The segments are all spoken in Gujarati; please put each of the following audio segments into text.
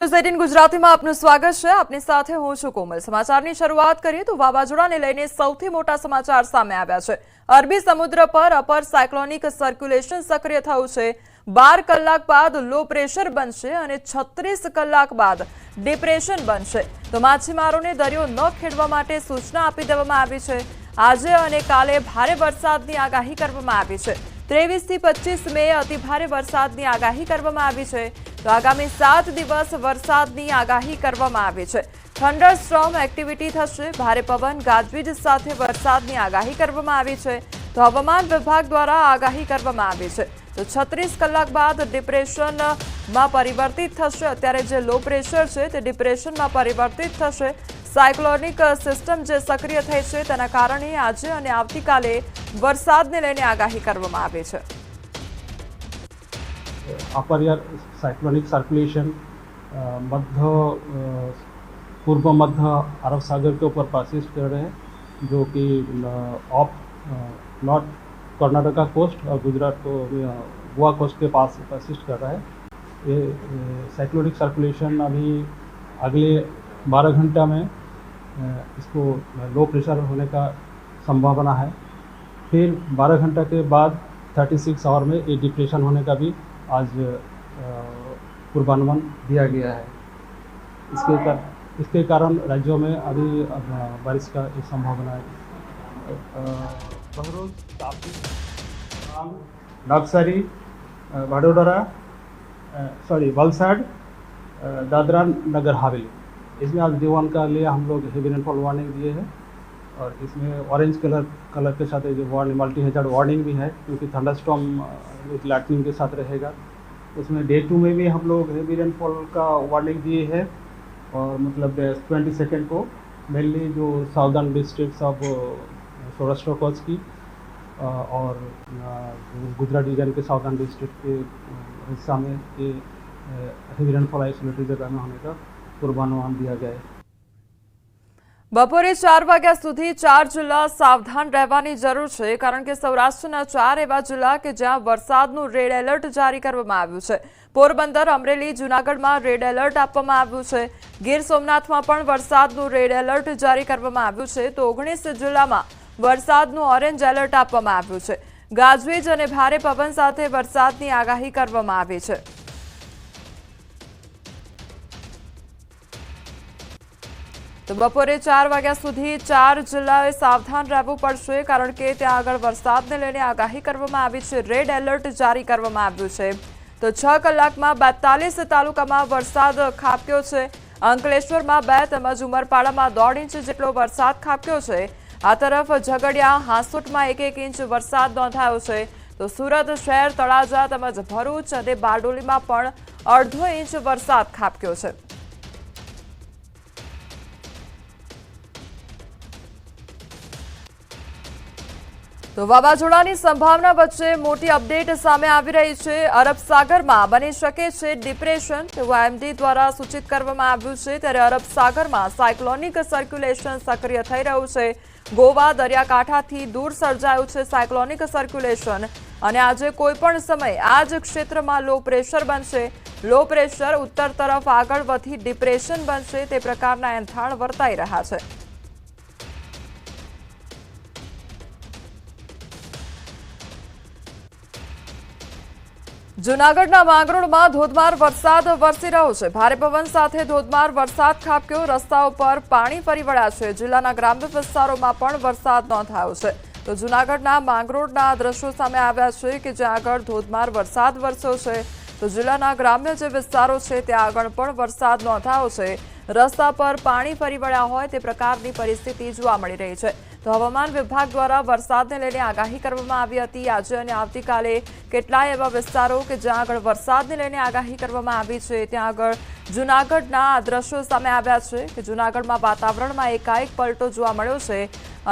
એટીન ગુજરાતીમાં આપનું સ્વાગત છે. આપની સાથે હું છું કોમલ. સમાચારની શરૂઆત કરીએ તો વાવાઝોડાને લઈને સૌથી મોટા સમાચાર સામે આવ્યા છે. અરબી સમુદ્ર પર અપર સાયક્લોનિક સર્ક્યુલેશન સક્રિય થયું છે. બાર કલાક બાદ લો પ્રેશર બનશે અને છત્રીસ કલાક બાદ ડિપ્રેશન બનશે. તો માછીમારોને દરિયો ન ખેડવા માટે સૂચના આપી દેવામાં આવી છે. આજે અને કાલે ભારે વરસાદની આગાહી કરવામાં આવી છે. ત્રેવીસથી પચીસ મે અતિભારે વરસાદની આગાહી કરવામાં આવી છે. તો આગામી સાત દિવસ વરસાદની આગાહી કરવામાં આવી છે. થંડર સ્ટ્રોમ એક્ટિવિટી થશે. ભારે પવન ગાજવીજ સાથે વરસાદની આગાહી કરવામાં આવી છે. તો હવામાન વિભાગ દ્વારા આગાહી કરવામાં આવી છે. તો છત્રીસ કલાક બાદ ડિપ્રેશનમાં પરિવર્તિત થશે. અત્યારે જે લો પ્રેશર છે તે ડિપ્રેશનમાં પરિવર્તિત થશે. સાયક્લોનિક સિસ્ટમ જે સક્રિય થઈ છે તેના કારણે આજે અને આવતીકાલે વરસાદને લઈને આગાહી કરવામાં આવી છે अपर एयर साइक्लोनिक सर्कुलेशन मध्य अ, पूर्व मध्य अरब सागर के ऊपर पासिस्ट कर रहे हैं जो कि ऑफ नॉर्थ कर्नाटका कोस्ट और गुजरात को अ, गोवा कोस्ट के पास पासिस्ट कर रहा है ये साइक्लोनिक सर्कुलेशन अभी अगले 12 घंटा में अ, इसको लो प्रेशर होने का संभावना है फिर 12 घंटा के बाद 36 आवर में ये डिप्रेशन होने का भी आज पूर्वानुमान दिया गया है। इसके कर, इसके कारण राज्यों में अभी बारिश का एक संभावना है। नवसारी वडोदरा सॉरी वलसाड दादरा नगर हवेली। इसमें आज दीवान का लिए हम लोग हेवी रेनफॉल वार्निंग दिए हैं। और इसमें ऑरेंज कलर कलर के साथ जो वार्निंग मल्टी हेजर्ड वार्निंग भी है क्योंकि थंडर स्टॉम विथ लाइटनिंग के साथ रहेगा। उसमें डे टू में भी हम लोग हेवी रेनफॉल का वार्निंग दिए है और मतलब ट्वेंटी सेकेंड को मेनली जो southern districts of Saurashtra coast की और गुजरात रीजन के साउदर्न डिस्ट्रिक्ट के हिस्सा में ये हेवी रेनफॉल आइसोलेटेड जगह में होने का पूर्वानुमान दिया गया है। બપોરે ચાર વાગ્યા સુધી ચાર જિલ્લા સાવધાન રહેવાની જરૂર છે, કારણ કે સૌરાષ્ટ્રના ચાર એવા જિલ્લા કે જ્યાં વરસાદનું રેડ એલર્ટ જારી કરવામાં આવ્યું છે. પોરબંદર, અમરેલી, જૂનાગઢમાં રેડ એલર્ટ આપવામાં આવ્યું છે. ગીર સોમનાથમાં પણ વરસાદનું રેડ એલર્ટ જારી કરવામાં આવ્યું છે. તો ઓગણીસ જિલ્લામાં વરસાદનું ઓરેન્જ એલર્ટ આપવામાં આવ્યું છે. ગાજવીજ અને ભારે પવન સાથે વરસાદની આગાહી કરવામાં આવી છે. તો બપોરે ચાર વાગ્યા સુધી ચાર જિલ્લાએ સાવધાન રહેવું પડશે, કારણ કે ત્યાં આગળ વરસાદને લઈને આગાહી કરવામાં આવી છે. રેડ એલર્ટ જારી કરવામાં આવ્યું છે. તો છ કલાકમાં બેતાલીસ તાલુકામાં વરસાદ ખાબક્યો છે. અંકલેશ્વરમાં બે તેમજ ઉમરપાડામાં દોઢ ઇંચ જેટલો વરસાદ ખાબક્યો છે. આ તરફ ઝઘડિયા, હાંસોટમાં એક એક ઇંચ વરસાદ નોંધાયો છે. તો સુરત શહેર, તળાજા તેમજ ભરૂચ અને બારડોલીમાં પણ અડધો ઇંચ વરસાદ ખાબક્યો છે. તો વાવાઝોડાની સંભાવના વચ્ચે મોટી અપડેટ સામે આવી રહી છે. અરબ સાગરમાં બની શકે છે ડિપ્રેશન, તેવું દ્વારા સૂચિત કરવામાં આવ્યું છે. ત્યારે અરબ સાગરમાં સાયક્લોનિક સર્ક્યુલેશન સક્રિય થઈ રહ્યું છે. ગોવા દરિયાકાંઠાથી દૂર સર્જાયું છે સાયક્લોનિક સર્ક્યુલેશન. અને આજે કોઈપણ સમયે આ જ ક્ષેત્રમાં લો પ્રેશર બનશે. લો પ્રેશર ઉત્તર તરફ આગળ વધી ડિપ્રેશન બનશે. તે પ્રકારના એંધાણ વર્તાઈ રહ્યા છે. જૂનાગઢના માંગરોળમાં ધોધમાર વરસાદ વરસી રહ્યો છે. ભારે પવન સાથે ધોધમાર વરસાદ ખાબક્યો. રસ્તાઓ પર પાણી ફરી વળ્યા છે. જિલ્લાના ગ્રામ્ય વિસ્તારોમાં પણ વરસાદ નોંધાયો છે. તો જૂનાગઢના માંગરોળના દ્રશ્યો સામે આવ્યા છે કે જ્યાં આગળ ધોધમાર વરસાદ વરસ્યો છે. તો જિલ્લાના ગ્રામ્ય જે વિસ્તારો છે, ત્યાં આગળ પણ વરસાદ નોંધાયો છે. રસ્તા પર પાણી ફરી વળ્યા હોય તે પ્રકારની પરિસ્થિતિ જોવા મળી રહી છે. તો હવામાન વિભાગ દ્વારા વરસાદને લઈને આગાહી કરવામાં આવી હતી. આજે અને આવતીકાલે કેટલાય એવા વિસ્તારો કે જ્યાં આગળ વરસાદને લઈને આગાહી કરવામાં આવી છે, ત્યાં આગળ જૂનાગઢના દ્રશ્યો સામે આવ્યા છે કે જૂનાગઢમાં વાતાવરણમાં એકાએક પલટો જોવા મળ્યો છે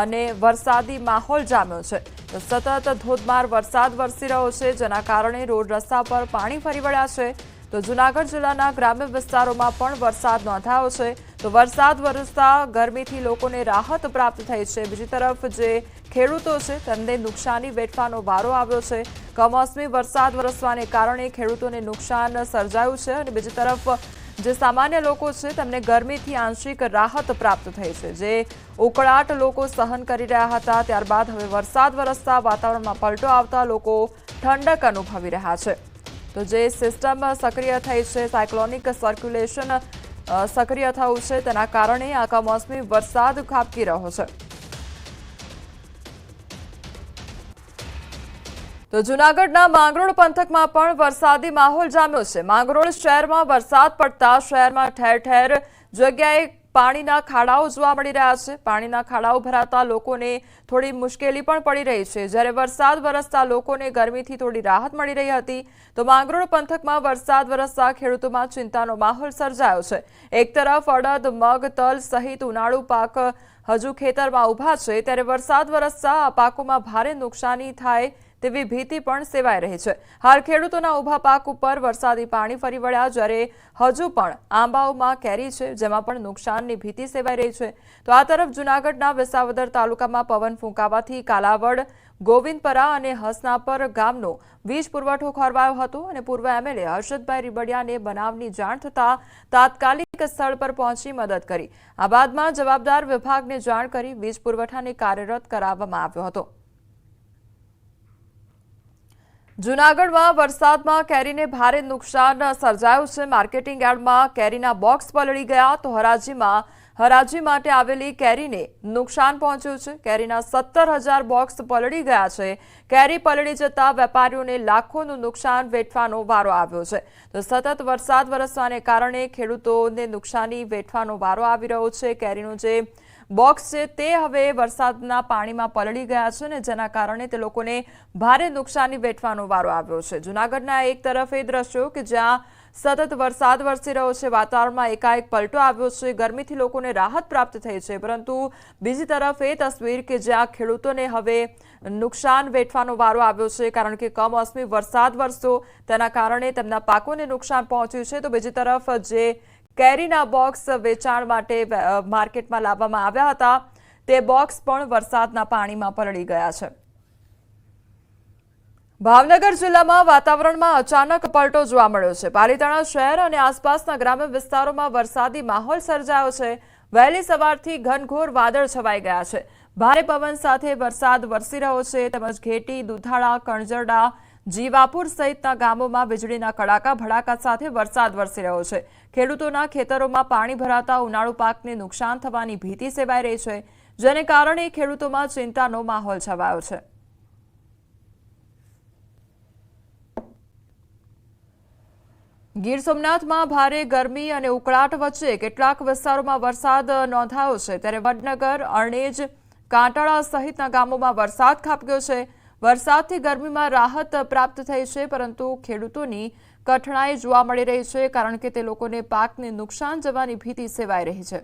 અને વરસાદી માહોલ જામ્યો છે. તો સતત ધોધમાર વરસાદ વરસી રહ્યો છે, જેના કારણે રોડ રસ્તા પર પાણી ફરી વળ્યા છે. તો જૂનાગઢ જિલ્લાના ગ્રામ્ય વિસ્તારોમાં પણ વરસાદ નોંધાયો છે. તો વરસાદ વરસતા ગરમીથી લોકોને રાહત પ્રાપ્ત થઈ છે. બીજી તરફ જે ખેડૂતો છે, તેમને નુકસાની વેઠવાનો વારો આવ્યો છે. કમોસમી વરસાદ વરસવાને કારણે ખેડૂતોને નુકસાન સર્જાયું છે અને બીજી તરફ જે સામાન્ય લોકો છે, તેમને ગરમીથી આંશિક રાહત પ્રાપ્ત થઈ છે. જે ઉકળાટ લોકો સહન કરી રહ્યા હતા, ત્યારબાદ હવે વરસાદ વરસતા વાતાવરણમાં પલટો આવતા લોકો ઠંડક અનુભવી રહ્યા છે. તો જે સિસ્ટમ સક્રિય થઈ છે, સાયક્લોનિક સર્ક્યુલેશન સક્રિય થયું છે, તેના કારણે આ કમોસમી વરસાદ ખાબકી રહ્યો છે. તો જૂનાગઢના માંગરોળ પંથકમાં પણ વરસાદી માહોલ જામ્યો છે. માંગરોળ શહેરમાં વરસાદ પડતા શહેરમાં ઠેર ઠેર જગ્યાએ પાણીના ખાડાઓ જોવા મળી રહ્યા છે. પાણીના ખાડાઓ ભરાતા લોકોને થોડી મુશ્કેલી પણ પડી રહી છે. જ્યારે વરસાદ વરસતા લોકોને ગરમીથી થોડી રાહત મળી રહી હતી. તો માંગરોળ પંથકમાં વરસાદ વરસતા ખેડૂતોમાં ચિંતાનો માહોલ સર્જાયો છે. એક તરફ અડદ, મગ, તલ સહિત ઉનાળુ પાક હજુ ખેતરમાં ઊભા છે. ત્યારે વરસાદ વરસતા આ પાકોમાં ભારે નુકસાની થાય તેવી ભીતિ પણ સેવાઈ રહી છે. હાલ ખેડૂતોના ઊભા પાક ઉપર વરસાદી પાણી ફરી વળ્યા, જ્યારે હજુ પણ આંબાઓમાં કેરી છે, જેમાં પણ નુકસાનની ભીતિ સેવાઈ રહી છે. તો આ તરફ જૂનાગઢના વિસાવદર તાલુકામાં પવન ફૂંકાવાથી કાલાવડ, ગોવિંદપરા અને હસનાપર ગામનો વીજ પુરવઠો ખોરવાયો હતો અને પૂર્વ એમએલએ હર્ષદભાઈ રીબડિયાને બનાવની જાણ થતાં તાત્કાલિક સ્થળ પર પહોંચી મદદ કરી. આ બાદમાં જવાબદાર વિભાગને જાણ કરી વીજ પુરવઠાને કાર્યરત કરાવવામાં આવ્યો હતો. જૂનાગઢમાં વરસાદમાં કેરીને ભારે નુકસાન સર્જાયું છે. માર્કેટિંગ યાર્ડમાં કેરીના બોક્સ પલળી ગયા તો હરાજીમાં, હરાજી માટે આવેલી કેરીને નુકસાન પહોંચ્યું છે. કેરીના સત્તર હજાર બોક્સ પલળી ગયા છે. કેરી પલળી જતા વેપારીઓને લાખોનું નુકસાન વેઠવાનો વારો આવ્યો છે. તો સતત વરસાદ વરસવાને કારણે ખેડૂતોને નુકસાની વેઠવાનો વારો આવી રહ્યો છે. કેરીનું જે બોક્સ છે તે હવે વરસાદના પાણીમાં પલળી ગયા છે ને જેના કારણે તે લોકોને ભારે નુકસાની વેઠવાનો વારો આવ્યો છે. જૂનાગઢના એક તરફ એ દ્રશ્યો કે જ્યાં સતત વરસાદ વરસી રહ્યો છે, વાતાવરણમાં એકાએક પલટો આવ્યો છે, ગરમીથી લોકોને રાહત પ્રાપ્ત થઈ છે. પરંતુ બીજી તરફ એ તસવીર કે જ્યાં ખેડૂતોને હવે નુકસાન વેઠવાનો વારો આવ્યો છે, કારણ કે કમોસમી વરસાદ વરસ્યો, તેના કારણે તેમના પાકોને નુકસાન પહોંચ્યું છે. તો બીજી તરફ જે કેરીના બોક્સ વેચાણ માટે માર્કેટમાં લાવવામાં આવ્યા હતા. તે બોક્સ પણ વરસાદના પાણીમાં પલળી ગયા છે. ભાવનગર જિલ્લામાં વાતાવરણમાં અચાનક પલટો જોવા મળ્યો છે. પાલીતાણા શહેર અને આસપાસના ગ્રામ્ય વિસ્તારોમાં વરસાદી માહોલ સર્જાયો છે. વહેલી સવારથી ઘનઘોર વાદળ છવાઈ ગયા છે. ભારે પવન સાથે વરસાદ વરસી રહ્યો છે. તેમજ ઘેટી, દુધાળા કણજરડા જીવાપુર સહિતના ગામોમાં વીજળીના કડાકા, ભડાકા સાથે વરસાદ વરસી રહ્યો છે. ખેડૂતોના ખેતરોમાં પાણી ભરાતા ઉનાળુ પાકને નુકસાન થવાની ભીતિ સેવાઈ રહી છે, જેને કારણે ખેડૂતોમાં ચિંતાનો માહોલ છવાયો છે. ગીર સોમનાથમાં ભારે ગરમી અને ઉકળાટ વચ્ચે કેટલાક વિસ્તારોમાં વરસાદ નોંધાયો છે, ત્યારે વડનગર અણેજ કાંટાળા સહિતના ગામોમાં વરસાદ ખાબક્યો છે. વરસાદથી ગરમીમાં રાહત પ્રાપ્ત થઈ છે, પરંતુ ખેડૂતોની કઠણાઈ જોવા મળી રહી છે કારણ કે તે લોકોને પાકને નુકસાન જવાની ભીતિ સેવાઈ રહી છે.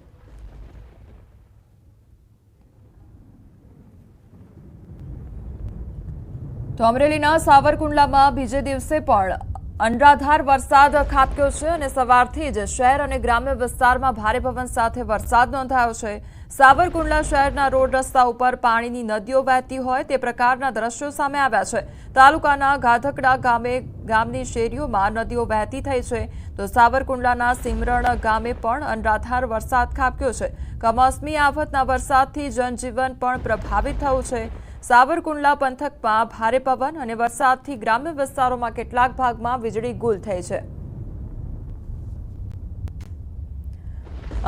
તો અમરેલીના સાવરકુંડલામાં બીજે દિવસે પણ અનરાધાર વરસાદ ખાબક્યો છે અને સવારથી જ શહેર અને ગ્રામ્ય વિસ્તારમાં ભારે પવન સાથે વરસાદ નોંધાયો છે. સાવરકુંડલા શહેરના રોડ રસ્તા ઉપર પાણીની નદીઓ વહેતી હોય તે પ્રકારના દ્રશ્યો સામે આવ્યા છે. તાલુકાના ગાધકડા ગામે ગામની શેરીઓમાં નદીઓ વહેતી થઈ છે. તો સાવરકુંડલાના સિમરણ ગામે પણ અનરાધાર વરસાદ ખાબક્યો છે. કમોસમી આફતના વરસાદથી જનજીવન પણ પ્રભાવિત થયું છે. સાવરકુંડલા પંથકમાં ભારે પવન અને વરસાદથી ગ્રામ્ય વિસ્તારોમાં કેટલાક ભાગમાં વીજળી ગુલ થઈ છે.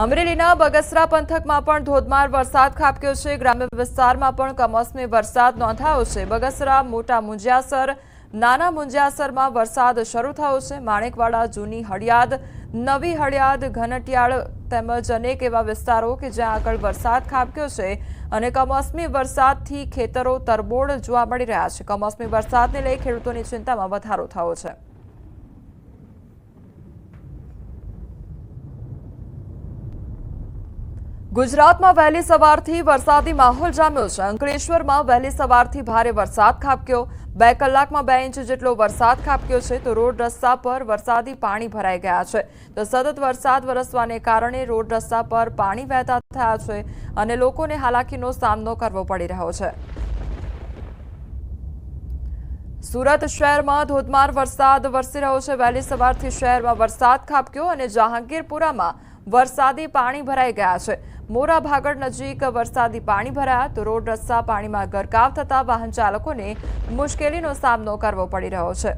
અમરેલીના બગસરા પંથકમાં પણ ધોધમાર વરસાદ ખાબક્યો છે. ગ્રામ્ય વિસ્તારમાં પણ કમોસમી વરસાદ નોંધાયો છે. બગસરા, મોટા મુંજિયાસર, નાના મુંજિયાસરમાં વરસાદ શરૂ થયો છે. માણેકવાડા, જૂની હળિયાદ, નવી હળિયાદ, ઘનટિયાળ તેમજ અનેક એવા વિસ્તારો કે જ્યાં આગળ વરસાદ ખાબક્યો છે અને કમોસમી વરસાદથી ખેતરો તરબોળ જોવા મળી રહ્યા છે. કમોસમી વરસાદને લઈ ખેડૂતોની ચિંતામાં વધારો થયો છે. ગુજરાતમાં વહેલી સવારથી વરસાદી માહોલ જામ્યો છે. અંકલેશ્વરમાં વહેલી સવારથી ભારે વરસાદ ખાબક્યો. બે કલાકમાં બે ઇંચ જેટલો વરસાદ ખાબક્યો છે તો રોડ રસ્તા પર વરસાદી પાણી ભરાઈ ગયા છે. તો સતત વરસાદ વરસવાને કારણે રોડ રસ્તા પર પાણી વહેતા થયા છે અને લોકોને હાલાકીનો સામનો કરવો પડી રહ્યો છે. સુરત શહેરમાં ધોધમાર વરસાદ વરસી રહ્યો છે. વહેલી સવારથી શહેરમાં વરસાદ ખાબક્યો અને જહાંગીરપુરામાં વરસાદી પાણી ભરાઈ ગયા છે. મોરા ભાગળ નજીક વરસાદી પાણી ભરાયા તો રોડ રસ્તા પાણીમાં ગરકાવ થતા વાહન ચાલકોને મુશ્કેલીનો સામનો કરવો પડી રહ્યો છે.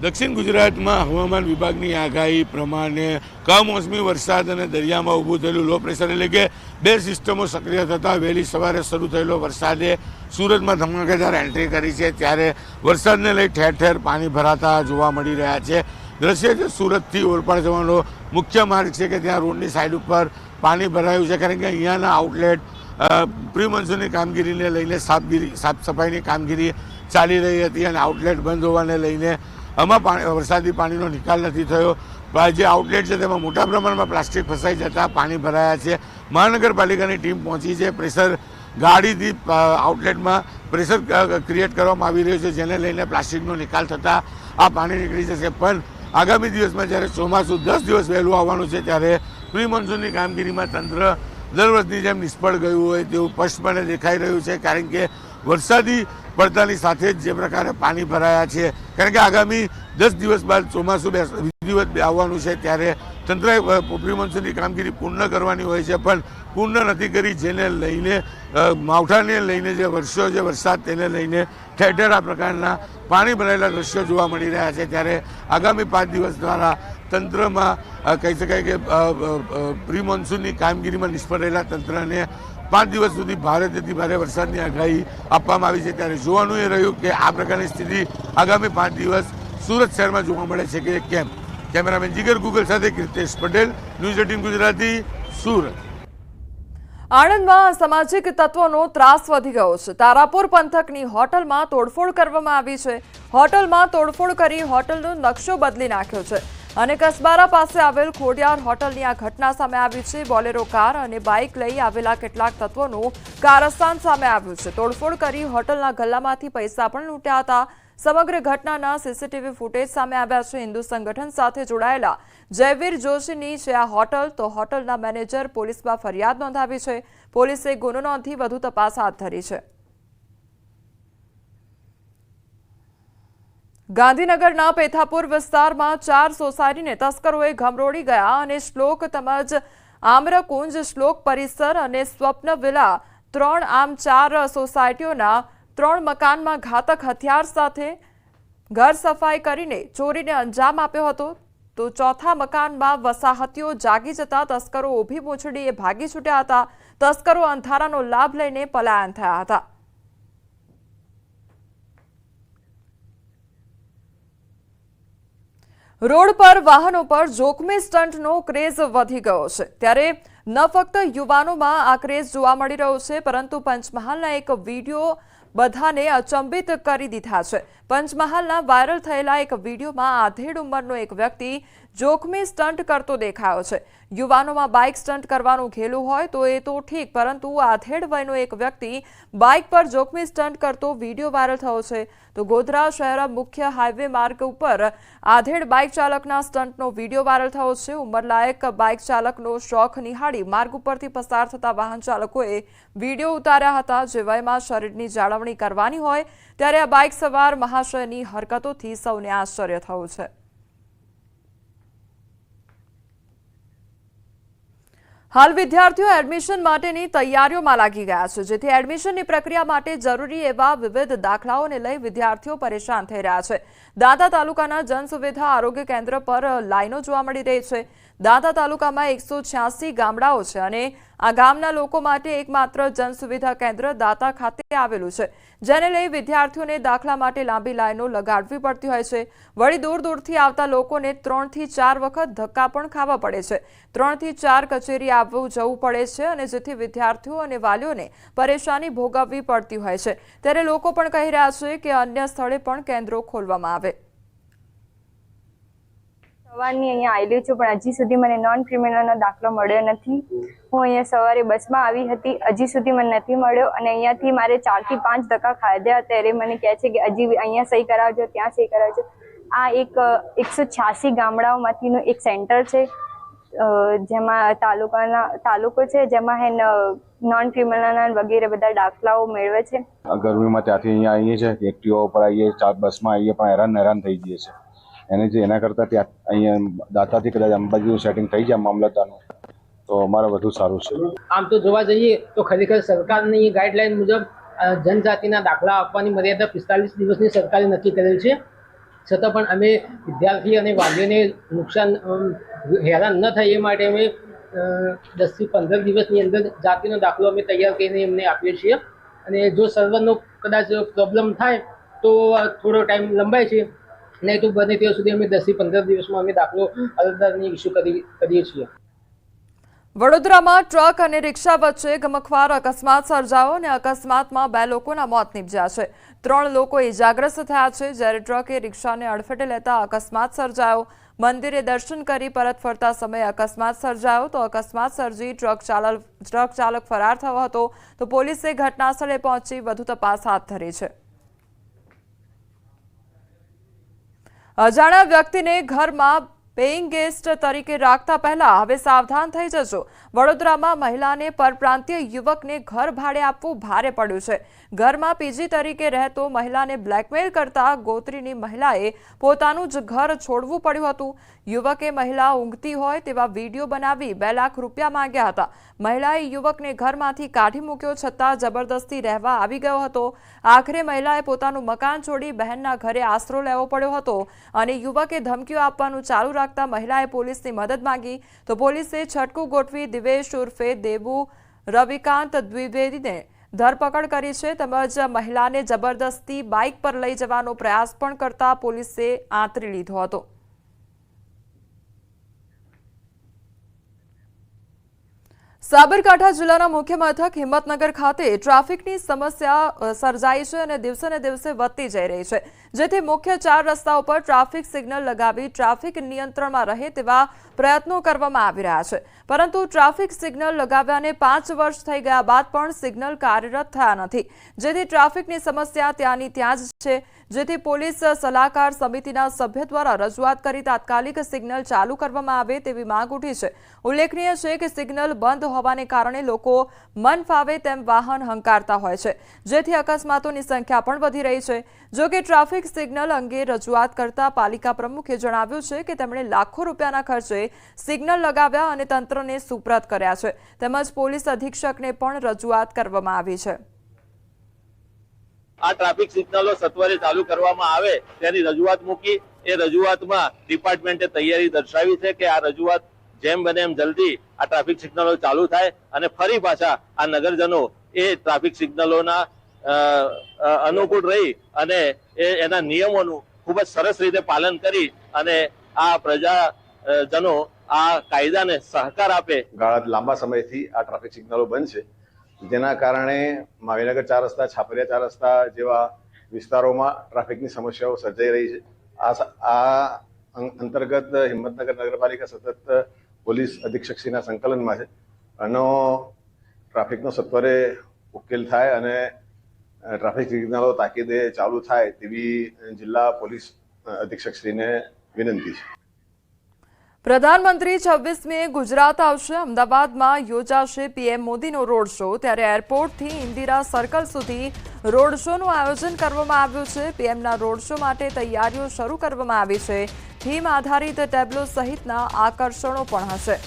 દક્ષિણ ગુજરાતમાં હવામાન વિભાગની આગાહી પ્રમાણે કમોસમી વરસાદ અને દરિયામાં ઊભું થયેલું લો પ્રેશર એટલે કે બે સિસ્ટમો સક્રિય થતાં વહેલી સવારે શરૂ થયેલો વરસાદે સુરતમાં ધમાકેદાર એન્ટ્રી કરી છે. ત્યારે વરસાદને લઈ ઠેર ઠેર પાણી ભરાતા જોવા મળી રહ્યા છે. દ્રશ્ય છે, સુરતથી ઓલપાડ જવાનો મુખ્ય માર્ગ છે કે ત્યાં રોડની સાઈડ ઉપર પાણી ભરાયું છે. કારણ કે અહીંયાના આઉટલેટ પ્રી કામગીરીને લઈને સાફગીરી સાફ સફાઈની કામગીરી ચાલી રહી હતી અને આઉટલેટ બંધ હોવાને લઈને આમાં પાણી વરસાદી પાણીનો નિકાલ નથી થયો. જે આઉટલેટ છે તેમાં મોટા પ્રમાણમાં પ્લાસ્ટિક ફસાઈ જતાં પાણી ભરાયા છે. મહાનગરપાલિકાની ટીમ પહોંચી છે. પ્રેશર ગાડીથી આઉટલેટમાં પ્રેશર ક્રિએટ કરવામાં આવી રહ્યું છે, જેને લઈને પ્લાસ્ટિકનો નિકાલ થતાં આ પાણી નીકળી જશે. પણ આગામી દિવસમાં જ્યારે ચોમાસું દસ દિવસ વહેલું આવવાનું છે, ત્યારે પ્રી મોન્સૂનની કામગીરીમાં તંત્ર દર વર્ષની જેમ નિષ્ફળ ગયું હોય તેવું સ્પષ્ટપણે દેખાઈ રહ્યું છે, કારણ કે વરસાદી પડતાની સાથે જ જે પ્રકારે પાણી ભરાયા છે. કારણ કે આગામી દસ દિવસ બાદ ચોમાસું બેસ વિધિવત આવવાનું છે, ત્યારે તંત્રએ પ્રી મોન્સૂનની કામગીરી પૂર્ણ કરવાની હોય છે, પણ પૂર્ણ નથી કરી જેને લઈને માવઠાને લઈને જે વર્ષો, જે વરસાદ તેને લઈને ઠેર ઠેર આ પ્રકારના પાણી ભરાયેલા દ્રશ્યો જોવા મળી રહ્યા છે. ત્યારે આગામી પાંચ દિવસ દ્વારા તંત્રમાં કહી શકાય કે પ્રી મોન્સૂનની કામગીરીમાં નિષ્ફળ રહેલા તંત્રને પાંચ દિવસ સુધી ભારેથી ભારે વરસાદની આગાહી આપવામાં આવી છે. ત્યારે જોવાનું એ રહ્યું કે આ પ્રકારની સ્થિતિ આગામી પાંચ દિવસ સુરત શહેરમાં જોવા મળે છે કે કેમ? કેમેરામેન જીગર ગુગલ સાથે કૃતેશ પટેલ, ન્યૂઝ એટીન ગુજરાતી, સુરત. આણંદમાં સામાજિક તત્વોનો ત્રાસ વધી ગયો છે. તારાપુર પંથકની હોટલમાં તોડફોડ કરવામાં આવી છે. હોટલમાં તોડફોડ કરી હોટલનો નકશો બદલી નાખ્યો છે અને કસબારા પાસે આવેલ ખોડિયાર હોટલની આ ઘટના સામે આવી છે. બોલેરો કાર અને બાઇક લઈ આવેલા કેટલાક તત્વોનું કારસ્તાન સામે આવ્યું છે. તોડફોડ કરી હોટલના ગલ્લામાંથી પૈસા પણ લૂંટ્યા હતા. સમગ્ર ઘટનાના સીસીટીવી ફૂટેજ સામે આવ્યા છે. હિન્દુ સંગઠન સાથે જોડાયેલા જયવીર જોશીની છે આ હોટલ. તો હોટલના મેનેજર પોલીસમાં ફરિયાદ નોંધાવી છે. પોલીસે ગુનો નોંધી વધુ તપાસ હાથ ધરી છે. ગાંધીનગરના પેથાપુર વિસ્તારમાં ચાર સોસાયટીને તસ્કરોએ ગમરોડી ગયા અને શ્લોક તેમજ આમ્રકુંજ શ્લોક પરિસર અને સ્વપ્ન વિલા ત્રણ આમ ચાર સોસાયટીઓના ત્રણ મકાનમાં ઘાતક હથિયાર સાથે ઘર સફાઈ કરીને ચોરીને અંજામ આપ્યો હતો. તો ચોથા મકાનમાં વસાહતીઓ જાગી જતા તસ્કરો ઊભી પૂંછડીએ ભાગી છૂટ્યા હતા. તસ્કરો અંધારાનો લાભ લઈને પલાયન થયા હતા. રોડ પર વાહનો પર જોખમી સ્ટન્ટનો ક્રેઝ વધી ગયો છે. ત્યારે ન ફક્ત યુવાનોમાં આ ક્રેઝ જોવા મળી રહ્યો છે, પરંતુ પંચમહાલના એક વીડિયો બધાને અચંબિત કરી દીધા છે. પંચમહાલના વાયરલ થયેલા એક વિડીયોમાં આધેડ ઉંમરનો એક વ્યક્તિ જોખમી સ્ટંટ કરતો દેખાયો છે. યુવાનોમાં બાઇક સ્ટન્ટ કરવાનું ઘેલું હોય તો એ તો ઠીક, પરંતુ આધેડ વયનો એક વ્યક્તિ બાઇક પર જોખમી સ્ટંટ કરતો વીડિયો વાયરલ થયો છે. તો ગોધરા શહેર મુખ્ય હાઈવે માર્ગ ઉપર આધેડ બાઇક ચાલકના સ્ટંટનો વીડિયો વાયરલ થયો છે. ઉંમરલાયક બાઇક ચાલકનો શોખ નિહાળી માર્ગ ઉપરથી પસાર થતા વાહન ચાલકોએ વીડિયો ઉતાર્યા હતા. જે વયમાં શરીરની જાળવણી કરવાની હોય ત્યારે આ બાઇક સવાર મહાશયની હરકતોથી સૌને આશ્ચર્ય થયું છે. હાલ વિદ્યાર્થીઓ એડમિશન માટેની તૈયારીઓમાં લાગી ગયા છે. જેથી એડમિશનની પ્રક્રિયા માટે જરૂરી એવા વિવિધ દાખલાઓને લઈ વિદ્યાર્થીઓ પરેશાન થઈ રહ્યા છે. દાંતા તાલુકાના જનસુવિધા આરોગ્ય કેન્દ્ર પર લાઈનો જોવા મળી રહી છે. દાંતા તાલુકામાં એકસો ગામડાઓ છે અને આ ગામના લોકો માટે એકમાત્ર જનસુવિધા કેન્દ્ર દાતા ખાતે આવેલું છે, જેને લઈ વિદ્યાર્થીઓને દાખલા માટે લાંબી લાઈનો લગાડવી પડતી હોય છે. વળી દૂર દૂરથી આવતા લોકોને ત્રણથી ચાર વખત ધક્કા પણ ખાવા પડે છે. ત્રણથી ચાર કચેરી આવવું જવું પડે છે અને જેથી વિદ્યાર્થીઓ અને વાલીઓને પરેશાની ભોગવવી પડતી હોય છે. ત્યારે લોકો પણ કહી રહ્યા છે કે અન્ય સ્થળે પણ કેન્દ્રો ખોલવામાં આવે. સવારની અહીંયા આવેલી છું, પણ હજી સુધી મને નોન ક્રિમિનલનો દાખલો મળ્યો નથી. હું અહીંયા સવારે બસમાં આવી હતી. હજી સુધી મને નથી મળ્યો અને અહીંયાથી મારે ચારથી પાંચ ધક્કા ખાધ્યા ત્યારે મને કહે છે કે હજી અહીંયા સહી કરાવજો, ત્યાં સહી કરાવજો. આ એક, એકસો છ્યાસી ગામડાઓમાંથીનું એક સેન્ટર છે. જેમાં તાલુકાના, તાલુકો છે, જેમાં હે નોન ક્રિમિનલ વગેરે બધા દાખલાઓ મેળવે છે. ગરમીમાં ત્યાંથી અહીંયા આવીએ છીએ એક્ટિવા ઉપર આવીએ ચાર બસમાં આવીએ, પણ હેરાન હેરાન થઈ જઈએ છીએ. એને જે, એના કરતાં ત્યાં અહીંયા દાતાથી કદાચ અંબાજી સેટિંગ થઈ જાય, મામલતદારનું. તો અમારે વધુ સારું છે. આમ તો જોવા જઈએ તો ખરેખર સરકારની ગાઈડલાઈન મુજબ જનજાતિના દાખલા આપવાની મર્યાદા પિસ્તાલીસ દિવસની સરકારે નક્કી કરેલ છે. છતાં પણ અમે વિદ્યાર્થી અને વાલીઓને નુકસાન હેરાન ન થાય એ માટે અમે દસથી પંદર દિવસની અંદર જાતિનો દાખલો અમે તૈયાર કરીને એમને આપીએ છીએ. અને જો સર્વરનો કદાચ પ્રોબ્લેમ થાય તો થોડો ટાઈમ લંબાય છે. નહીં તો બને ત્યાં સુધી અમે દસથી પંદર દિવસમાં અમે દાખલો અરજદારની ઇસ્યુ કરી, કરીએ છીએ. વડોદરામાં ટ્રક અને રિક્ષા વચ્ચે ગમખવાર અકસ્માત સર્જાયો અને અકસ્માતમાં બે લોકોના મોત નીપજ્યા છે. ત્રણ લોકો ઇજાગ્રસ્ત થયા છે, જ્યારે ટ્રકે રિક્ષાને અડફેટે લેતા અકસ્માત સર્જાયો. મંદિરે દર્શન કરી પરત ફરતા સમયે અકસ્માત સર્જાયો તો અકસ્માત સર્જી ટ્રક ચાલક ટ્રક ચાલક ફરાર થયો હતો. તો પોલીસે ઘટના સ્થળે પહોંચી વધુ તપાસ હાથ ધરી છે. અજાણ્યા વ્યક્તિને ઘરમાં પેઇંગ ગેસ્ટ તરીકે રાખતા પહેલા હવે સાવધાન થઈ જજો. વડોદરામાં મહિલાને પરપ્રાંતીય યુવકને ઘર ભાડે આપવું ભારે પડ્યું છે. ઘરમાં પીજી તરીકે રહેતો મહિલાને બ્લેકમેલ કરતા ગોત્રીની મહિલાએ પોતાનું જ ઘર છોડવું પડ્યું હતું. યુવકે મહિલા ઊંઘતી હોય તેવા વીડિયો બનાવી બે લાખ રૂપિયા માંગ્યા હતા. મહિલાએ યુવકને ઘરમાંથી કાઢી મૂક્યો છતાં જબરદસ્તી રહેવા આવી ગયો હતો. આખરે મહિલાએ પોતાનું મકાન છોડી બહેનના ઘરે આશરો લેવો પડ્યો હતો અને યુવકે ધમકીઓ આપવાનું ચાલુ રાખતા મહિલાએ પોલીસની મદદ માંગી. તો પોલીસે છટકું ગોઠવી દિવેશ ઉર્ફે દેબુ રવિકાંત દ્વિવેદીને ધરપકડ કરી છે તેમજ મહિલાને જબરદસ્તી બાઇક પર લઈ જવાનો પ્રયાસ પણ કરતા પોલીસે આંતરી લીધો હતો. સાબરકાંઠા જિલ્લાના મુખ્ય મથક હિંમતનગર ખાતે ટ્રાફિકની સમસ્યા સર્જાઈ છે અને દિવસે ને દિવસે વધતી જઈ રહી છે. જેથી મુખ્ય ચાર રસ્તાઓ પર ટ્રાફિક સિગ્નલ લગાવી ટ્રાફિક નિયંત્રણમાં રહે તેવા પ્રયત્નો કરવામાં આવી રહ્યા છે. પરંતુ ટ્રાફિક સિગ્નલ લગાવ્યાને પાંચ વર્ષ થઈ ગયા બાદ પણ સિગ્નલ કાર્યરત થયા નથી. જેથી ટ્રાફિકની સમસ્યા ત્યાંની ત્યાં જ છે. જેથી પોલીસ સલાહકાર સમિતિના સભ્ય દ્વારા રજૂઆત કરી તાત્કાલિક સિગ્નલ ચાલુ કરવામાં આવે તેવી માંગ ઉઠી છે. ઉલ્લેખનીય છે કે સિગ્નલ બંધ હોવાને કારણે લોકો મન ફાવે તેમ વાહન હંકારતા હોય છે. જેથી અકસ્માતોની સંખ્યા પણ વધી રહી છે. જો કે ટ્રાફિક સિગ્નલ અંગે રજૂઆત કરતા પાલિકા પ્રમુખે જણાવ્યું છે કે તેમણે લાખો રૂપિયાના ખર્ચે સિગ્નલ લગાવ્યા અને તંત્રને સુપ્રત કર્યા છે. તેમજ પોલીસ અધિક્ષકને પણ રજૂઆત કરવામાં આવી છે. આ ટ્રાફિક સિગ્નલો સત્વરે ચાલુ કરવામાં આવે તેની રજૂઆત મૂકી એ રજૂઆતમાં ડિપાર્ટમેન્ટે તૈયારી દર્શાવી છે કે આ રજૂઆત જેમ બને એમ જલ્દી આ ટ્રાફિક સિગ્નલો ચાલુ થાય અને ફરી પાછા આ નગરજનો એ ટ્રાફિક સિગ્નલોના અનુકૂળ રહી અને એના નિયમોનું ખૂબ જ સરસ રીતે પાલન કરી અને આ પ્રજા જનો આ કાયદાને સહકાર આપે. ગાળા લાંબા સમયથી આ ટ્રાફિક સિગ્નલો બંધ છે. જેના કારણે માવીનગર ચાર રસ્તા, છાપરિયા ચાર રસ્તા જેવા વિસ્તારોમાં ટ્રાફિકની સમસ્યાઓ સર્જાઈ રહી છે. આ આ અંતર્ગત હિંમતનગર નગરપાલિકા સતત પોલીસ અધિક્ષકશ્રીના સંકલનમાં છે. આનો ટ્રાફિકનો સત્વરે ઉકેલ થાય અને ટ્રાફિક સિગ્નલો તાકીદે ચાલુ થાય તેવી જિલ્લા પોલીસ અધિક્ષકશ્રીને વિનંતી છે. પ્રધાનમંત્રી છવ્વીસમીએ ગુજરાત આવશે. અમદાવાદમાં યોજાશે પીએમ મોદીનો રોડ શો. ત્યારે એરપોર્ટથી ઇન્દિરા સર્કલ સુધી રોડ શોનું આયોજન કરવામાં આવ્યું છે. પીએમના રોડ શો માટે તૈયારીઓ શરૂ કરવામાં આવી છે. થીમ આધારિત ટેબ્લો સહિતના આકર્ષણો પણ હશે.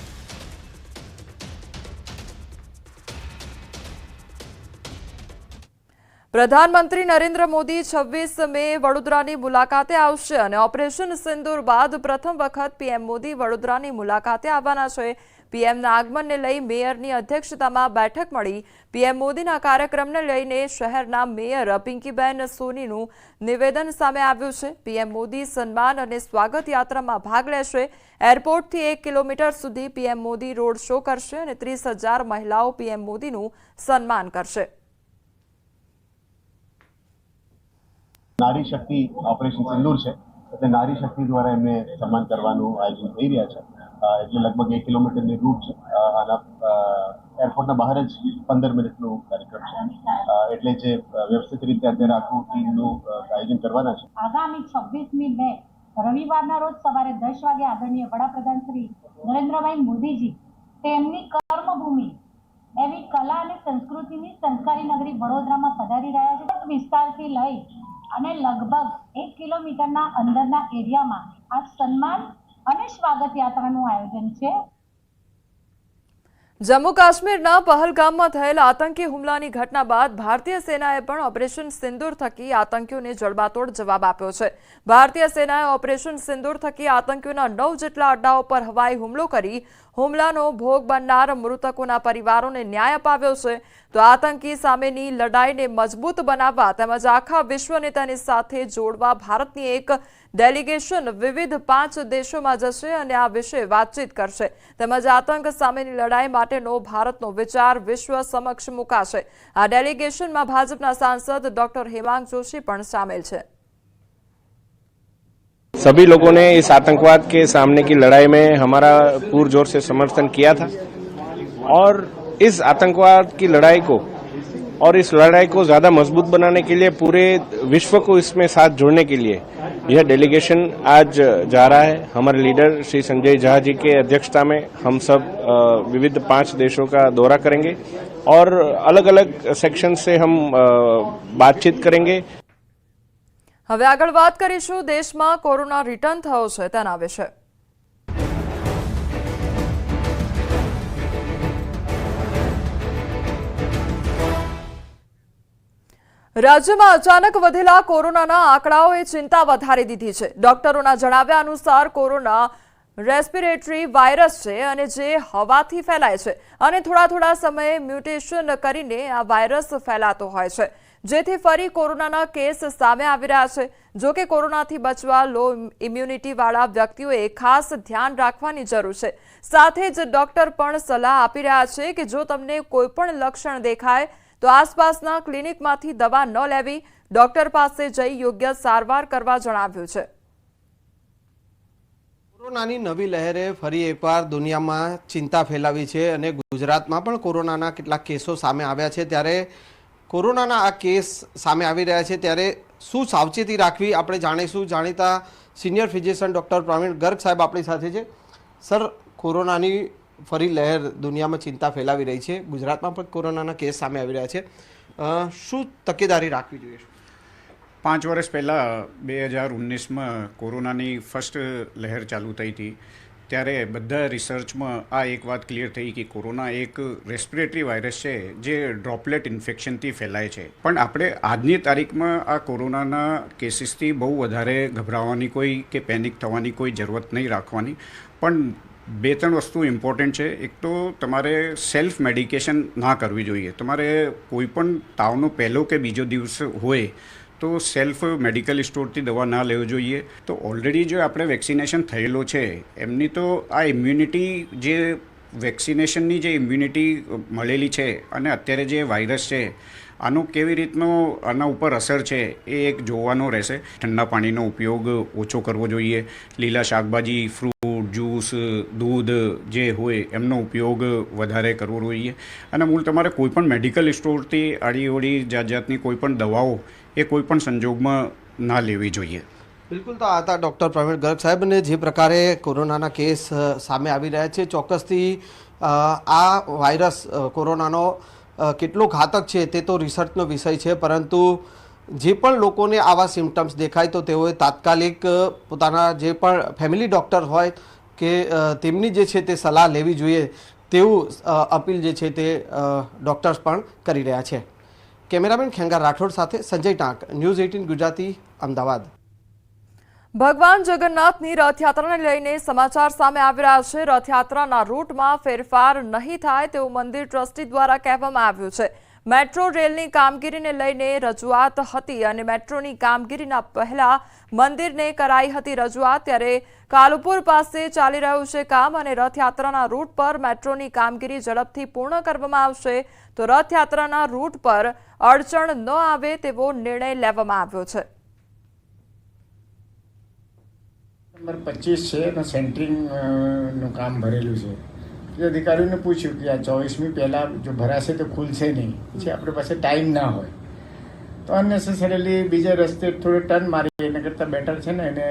પ્રધાનમંત્રી નરેન્દ્ર મોદી છવ્વીસ મે વડોદરાની મુલાકાતે આવશે અને ઓપરેશન સિંદૂર બાદ પ્રથમ વખત પીએમ મોદી વડોદરાની મુલાકાતે આવવાના છે. પીએમના આગમનને લઈ મેયરની અધ્યક્ષતામાં બેઠક મળી. પીએમ મોદીના કાર્યક્રમને લઈને શહેરના મેયર પિંકીબેન સોનીનું નિવેદન સામે આવ્યું છે. પીએમ મોદી સન્માન અને સ્વાગત યાત્રામાં ભાગ લેશે. એરપોર્ટથી એક કિલોમીટર સુધી પીએમ મોદી રોડ શો કરશે અને ત્રીસ મહિલાઓ પીએમ મોદીનું સન્માન કરશે. નારી શક્તિ ઓપરેશન સિંદૂર છે. એટલે નારી શક્તિ દ્વારા એમને સન્માન કરવાનું આયોજન થઈ રહ્યા છે. એટલે લગભગ એક કિલોમીટરની રૂટ છે. આના એરપોર્ટના બહાર જ પંદર મિનિટનું કાર્યક્રમ છે. એટલે જે વ્યવસ્થિત રીતે અત્યારે આખું ટીમનું આયોજન કરવાના છે. આગામી છવ્વીસમી મે રવિવારના રોજ સવારે દસ વાગે આદરણીય વડાપ્રધાન શ્રી નરેન્દ્રભાઈ મોદીજી તેમની કર્મભૂમિ એવી કલા અને સંસ્કૃતિની સંસ્કારી નગરી વડોદરામાં પધારી રહ્યા છે. વિસ્તારથી લઈ અને લગભગ એક કિલોમીટરના અંદરના એરિયામાં આ સન્માન અને સ્વાગત યાત્રાનું આયોજન છે. જમ્મુ કાશ્મીરના પહલગામમાં થયેલ આતંકી હુમલાની ઘટના બાદ ભારતીય સેનાએ પણ ઓપરેશન સિંદૂર થકી આતંકીઓને જડબાતોડ જવાબ આપ્યો છે. ભારતીય સેનાએ ઓપરેશન સિંદૂર થકી આતંકીઓના નવ જેટલા અડ્ડાઓ પર હવાઈ હુમલો કરી હુમલાનો ભોગ બનનાર મૃતકોના પરિવારોને ન્યાય અપાવ્યો છે. તો આતંકી સામેની લડાઈને મજબૂત બનાવવા તેમજ આખા વિશ્વને તેની સાથે જોડવા ભારતની એક ડેલિગેશન વિવિધ પાંચ દેશોમાં જશે અને આ વિશે વાતચીત કરશે તેમજ આતંક સામેની લડાઈ માટેનો ભારતનો વિચાર વિશ્વ સમક્ષ મુકાશે આ ડેલિગેશનમાં ભાજપના સાંસદ ડોક્ટર હેમાંગ જોશી પણ સામેલ છે सभी लोगों ने इस आतंकवाद के सामने की लड़ाई में हमारा पुरजोर से समर्थन किया था और इस आतंकवाद की लड़ाई को और इस लड़ाई को ज्यादा मजबूत बनाने के लिए पूरे विश्व को इसमें साथ जोड़ने के लिए यह डेलीगेशन आज जा रहा है हमारे लीडर श्री संजय झा जी के अध्यक्षता में हम सब अ, विविध पांच देशों का दौरा करेंगे और अलग अलग सेक्शन से हम अ, बातचीत करेंगे હવે આગળ વાત કરીશું દેશમાં કોરોના રિટર્ન થયો છે તેના વિશે રાજ્યમાં અચાનક વધેલા કોરોનાના આંકડાઓએ ચિંતા વધારી દીધી છે. ડોક્ટરોના જણાવ્યા અનુસાર કોરોના રેસ્પિરેટરી વાયરસ છે અને જે હવાથી ફેલાય છે અને થોડા થોડા સમયે મ્યુટેશન કરીને આ વાયરસ ફેલાતો હોય છે. જેથી ફરી કોરોનાના કેસ સામે આવી રહ્યા છે. જો કે કોરોનાથી બચવા લો ઇમ્યુનિટીવાળા વ્યક્તિઓએ ખાસ ધ્યાન રાખવાની જરૂર છે. સાથે જ ડોક્ટર પણ સલાહ આપી રહ્યા છે કે જો તમને કોઈ પણ લક્ષણ દેખાય તો આસપાસના ક્લિનિકમાંથી દવા ન લેવી ડોક્ટર પાસે જઈ યોગ્ય સારવાર કરવા જણાવ્યું છે. કોરોનાની નવી લહેરે ફરી એકવાર દુનિયામાં ચિંતા ફેલાવી છે અને ગુજરાતમાં પણ કોરોનાના કેટલાક કેસો સામે આવ્યા છે. ત્યારે કોરોનાના આ કેસ સામે આવી રહ્યા છે. ત્યારે શું સાવચેતી રાખવી આપણે જાણીશું. જાણીતા senior physician doctor Pravin Garg સાહેબ આપણી સાથે છે. સર, કોરોનાની ફરી લહેર દુનિયામાં ચિંતા ફેલાવી રહી છે. ગુજરાતમાં પણ કોરોનાના કેસ સામે આવી રહ્યા છે. શું તકેદારી રાખવી જોઈએ? પાંચ વર્ષ પહેલાં બે હજાર ઓગણીસમાં કોરોનાની ફર્સ્ટ લહેર ચાલુ થઈ હતી. ત્યારે બધા રિસર્ચમાં આ એક વાત ક્લિયર થઈ કે કોરોના એક રેસ્પિરેટરી વાયરસ છે જે ડ્રોપલેટ ઇન્ફેક્શનથી ફેલાય છે. પણ આપણે આજની તારીખમાં આ કોરોનાના કેસીસથી બહુ વધારે ગભરાવાની કોઈ કે પેનિક થવાની કોઈ જરૂરત નહીં રાખવાની. પણ બે ત્રણ વસ્તુ ઇમ્પોર્ટન્ટ છે. એક તો તમારે સેલ્ફ મેડિકેશન ના કરવી જોઈએ. તમારે કોઈ પણ તાવનો પહેલો કે બીજો દિવસ હોય તો સેલ્ફ મેડિકલ સ્ટોરથી દવા ના લેવી જોઈએ. તો ઓલરેડી જો આપણે વેક્સિનેશન થયેલો છે, એમની તો આ ઇમ્યુનિટી જે વેક્સિનેશનની જે ઇમ્યુનિટી મળેલી છે અને અત્યારે જે વાયરસ છે આનો કેવી રીતનો આના ઉપર અસર છે એ એક જોવાનો રહેશે. ઠંડા પાણીનો ઉપયોગ ઓછો કરવો જોઈએ. લીલા શાકભાજી, ફ્રૂટ, જ્યુસ, દૂધ જે હોય એમનો ઉપયોગ વધારે કરવો જોઈએ. અને મૂળ તમારે કોઈપણ મેડિકલ સ્ટોરથી આડીઓડી જાત જાતની કોઈપણ દવાઓ એ કોઈપણ સંજોગમાં ના લેવી જોઈએ. બિલકુલ, તો આ હતા ડૉક્ટર પ્રવીણ ગર્ગ સાહેબને જે પ્રકારે કોરોનાના કેસ સામે આવી રહ્યા છે. ચોક્કસથી આ વાયરસ કોરોનાનો કેટલો ઘાતક છે તે તો રિસર્ચનો વિષય છે, પરંતુ જે પણ લોકોને આવા સિમ્ટમ્સ દેખાય તો તેઓએ તાત્કાલિક પોતાના જે પણ ફેમિલી ડૉક્ટર હોય કે તેમની જે છે તે સલાહ લેવી જોઈએ તેવું અપીલ જે છે તે ડૉક્ટર્સ પણ કરી રહ્યા છે. કેમેરામેન ખેંગાર રાઠોડ સાથે સંજય ટાંક, ન્યૂઝ એઇટીન ગુજરાતી, અમદાવાદ. ભગવાન જગન્નાથની રથયાત્રાને લઈને સમાચાર સામે આવી રહ્યા છે. રથયાત્રાના રૂટમાં ફેરફાર નહીં થાય તેવું મંદિર ટ્રસ્ટી દ્વારા કહેવામાં આવ્યું છે. મેટ્રો રેલની કામગીરીને લઈને રજૂઆત હતી અને મેટ્રોની કામગીરીના પહેલા મંદિરને કરાઈ હતી રજૂઆત. ત્યારે કાલુપુર પાસે ચાલી રહ્યું છે કામ અને રથયાત્રાના રૂટ પર મેટ્રોની કામગીરી ઝડપથી પૂર્ણ કરવામાં આવશે. તો રથયાત્રાના રૂટ પર અડચણ ન આવે તેવો નિર્ણય લેવામાં આવ્યો છે. નંબર પચીસ છે અને સેન્ટરિંગનું કામ ભરેલું છે. એ અધિકારીઓને પૂછ્યું કે આ ચોવીસમી પહેલાં જો ભરાશે તો ખુલશે નહીં. પછી આપણી પાસે ટાઈમ ના હોય. તો અનનેસેસરીલી બીજા રસ્તે થોડો ટર્ન મારી એના કરતાં બેટર છે ને એને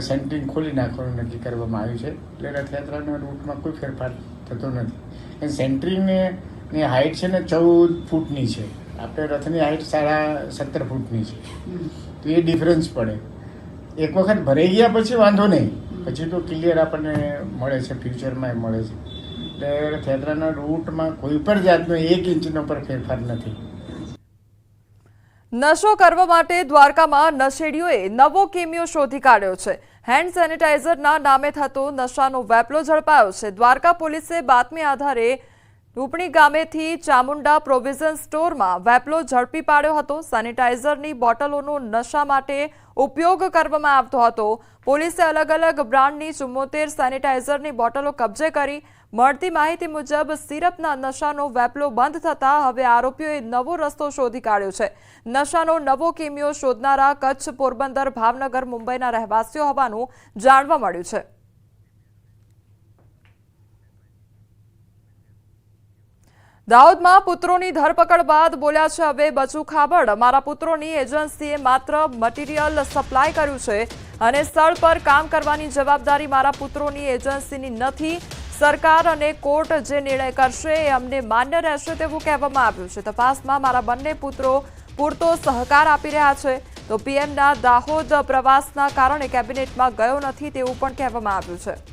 સેન્ટરિંગ ખોલી નાખવાનું નક્કી કરવામાં આવ્યું છે. એટલે રથયાત્રાના રૂટમાં કોઈ ફેરફાર થતો નથી. અને સેન્ટરિંગની હાઇટ છે ને ચૌદ ફૂટની છે. આપણે રથની હાઇટ સાડા સત્તર ફૂટની છે. તો એ ડિફરન્સ પડે. એક વખત ભરાઈ ગયા પછી વાંધો નહીં. પછી તો ક્લિયર આપણને મળે છે ફ્યુચરમાં મળે છે. એટલે થેતરાના રૂટમાં કોઈ પણ જાતનો એક ઇંચનો પર ફેરફાર નથી. નશો કરવા માટે દ્વારકામાં નશેડીઓએ નવો કેમિયો શોધી કાઢ્યો છે. હેન્ડ સેનિટાઈઝરના નામે થતો નશાનો વેપલો ઝડપાયો છે. દ્વારકા પોલીસે બાતમી આધારે રૂપણી ગામેથી ચામુંડા પ્રોવિઝન સ્ટોરમાં વેપલો ઝડપી પાડ્યો હતો. સેનિટાઈઝરની બોટલોનો નશા માટે ઉપયોગ કરવામાં આવતો હતો. પોલીસે અલગ અલગ બ્રાન્ડની ચુમ્મોતેર સેનિટાઈઝરની બોટલો કબજે કરી. મળતી માહિતી મુજબ સિરપના નશાનો વેપલો બંધ થતાં હવે આરોપીઓએ નવો રસ્તો શોધી કાઢ્યો છે. નશાનો નવો કિમિયો શોધનારા કચ્છ પોરબંદર ભાવનગર મુંબઈના રહેવાસીઓ હોવાનું જાણવા મળ્યું છે. દાહોદમાં પુત્રોની ધરપકડ બાદ બોલ્યા છે, હવે બચુ ખાબડ મારા પુત્રોની એજન્સીએ માત્ર મટીરિયલ સપ્લાય કર્યું છે અને સ્થળ પર કામ કરવાની જવાબદારી મારા પુત્રોની એજન્સીની નથી. સરકાર અને કોર્ટ જે નિર્ણય કરશે એ અમને માન્ય રહેશે તેવું કહેવામાં આવ્યું છે. તપાસમાં મારા બંને પુત્રો પૂરતો સહકાર આપી રહ્યા છે. તો પીએમના દાહોદ પ્રવાસના કારણે કેબિનેટમાં ગયો નથી તેવું પણ કહેવામાં આવ્યું છે.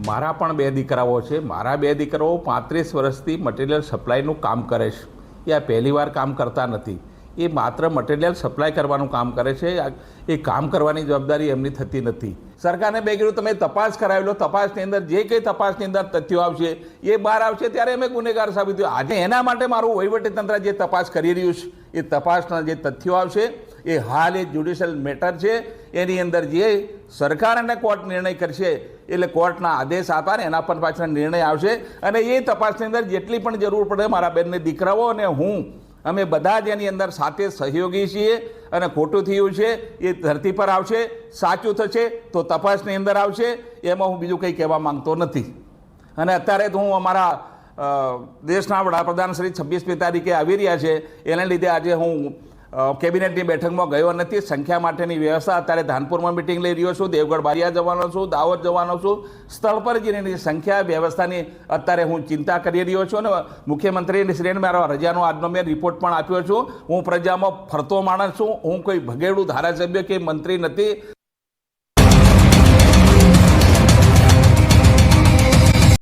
મારા પણ બે દીકરાઓ છે. મારા બે દીકરાઓ પાંત્રીસ વર્ષથી મટીરિયલ સપ્લાયનું કામ કરે છે. એ આ પહેલી વાર કામ કરતા નથી. એ માત્ર મટીરિયલ સપ્લાય કરવાનું કામ કરે છે. એ કામ કરવાની જવાબદારી એમની થતી નથી. સરકારને બે કીધું, તમે તપાસ કરાવી લો. તપાસની અંદર જે કંઈ તપાસની અંદર તથ્યો આવશે, એ બહાર આવશે ત્યારે અમે ગુનેગાર સાબિત થયો. આજે એના માટે મારું વહીવટીતંત્ર જે તપાસ કરી રહ્યું છે, એ તપાસના જે તથ્યો આવશે એ હાલ એ જ્યુડિશિયલ મેટર છે. એની અંદર જે સરકાર અને કોર્ટ નિર્ણય કરશે, એટલે કોર્ટના આદેશ આપા ને એના પર પાછળ નિર્ણય આવશે. અને એ તપાસની અંદર જેટલી પણ જરૂર પડે મારા બેનને દીકરાઓ અને હું, અમે બધા જ એની અંદર સાથે સહયોગી છીએ અને ખોટું થયું છે, એ ધરતી પર આવશે, સાચું થશે, તો તપાસની અંદર આવશે, એમાં હું બીજું કંઈ કહેવા માંગતો નથી. અને અત્યારે તો હું અમારા દેશના વડાપ્રધાન શ્રી છવ્વીસમી તારીખે આવી રહ્યા છે. એને લીધે આજે હું કેબિનેટની બેઠકમાં ગયો નથી. સંખ્યા માટેની વ્યવસ્થા અત્યારે ધાનપુરમાં મિટિંગ લઈ રહ્યો છું. દેવગઢ બારિયા જવાનો છું, દાહોદ જવાનો છું. સ્થળ પર જઈને સંખ્યા, વ્યવસ્થાની અત્યારે હું ચિંતા કરી રહ્યો છું અને મુખ્યમંત્રીની શ્રીને મારો રજાનો આજનો મેં રિપોર્ટ પણ આપ્યો છું. હું પ્રજામાં ફરતો માણસ છું. હું કોઈ ભગેડું ધારાસભ્ય કે મંત્રી નથી.